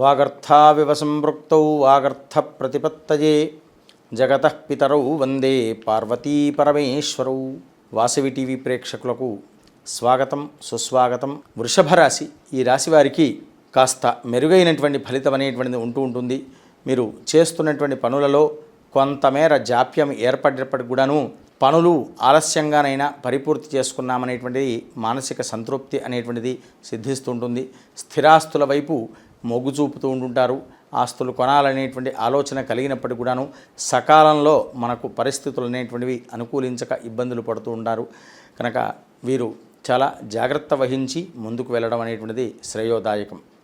వాగర్థావివ సంపృక్తౌ వాగర్థ ప్రతిపత్తయే జగత పితరౌ వందే పార్వతీ పరమేశ్వరౌ వాసవి టీవీ ప్రేక్షకులకు స్వాగతం సుస్వాగతం. వృషభ రాశి ఈ రాశి వారికి కాస్త మెరుగైనటువంటి ఫలితం అనేటువంటిది ఉంటూ ఉంటుంది. మీరు చేస్తున్నటువంటి పనులలో కొంతమేర జాప్యం ఏర్పడినప్పటికి కూడాను పనులు ఆలస్యంగానైనా పరిపూర్తి చేసుకున్నామనేటువంటిది మానసిక సంతృప్తి అనేటువంటిది సిద్ధిస్తుంటుంది. స్థిరాస్తుల వైపు మొగ్గు చూపుతూ ఉంటుంటారు. ఆస్తులు కొనాలనేటువంటి ఆలోచన కలిగినప్పటికీ కూడాను సకాలంలో మనకు పరిస్థితులు అనేటువంటివి అనుకూలించక ఇబ్బందులు పడుతూ ఉంటారు. కనుక వీరు చాలా జాగ్రత్త వహించి ముందుకు వెళ్ళడం అనేటువంటిది శ్రేయోదాయకం.